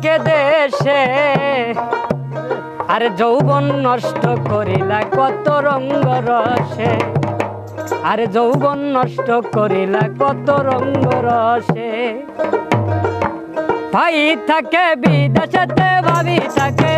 থাকে দেশে। আর যৌবন নষ্ট করিলা, কত রঙ্গ রসে। আর যৌবন নষ্ট করিলা, কত রঙ্গ রসে। ভাই থাকে বিদেশেতে, ভাবি থাকে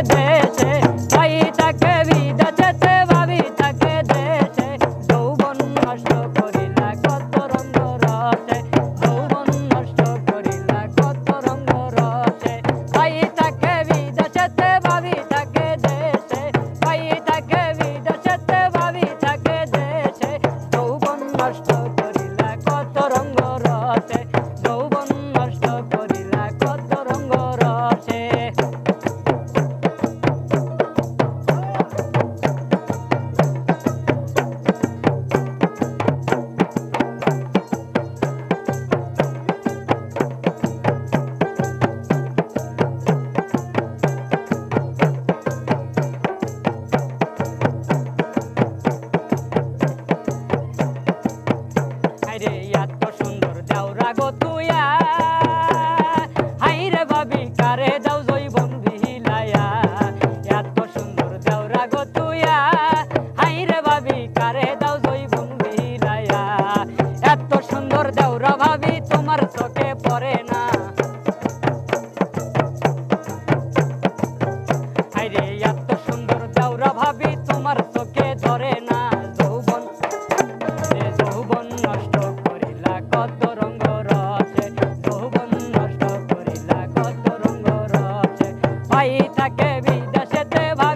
দাও জৈবন বিহিলায়া এত সুন্দর দেওরা ভাবি, তোমার চোখে পড়ে না। হাইরে এত সুন্দর দেওরা ভাবি, তোমার চোখে ধরে না। যৌবন যৌবন নষ্ট করিলা, কত রঙ্গ রসে যৌবন নষ্ট করিলা, কত রঙ্গ রসে ভাই থাকে বিদেশেতে ভাবি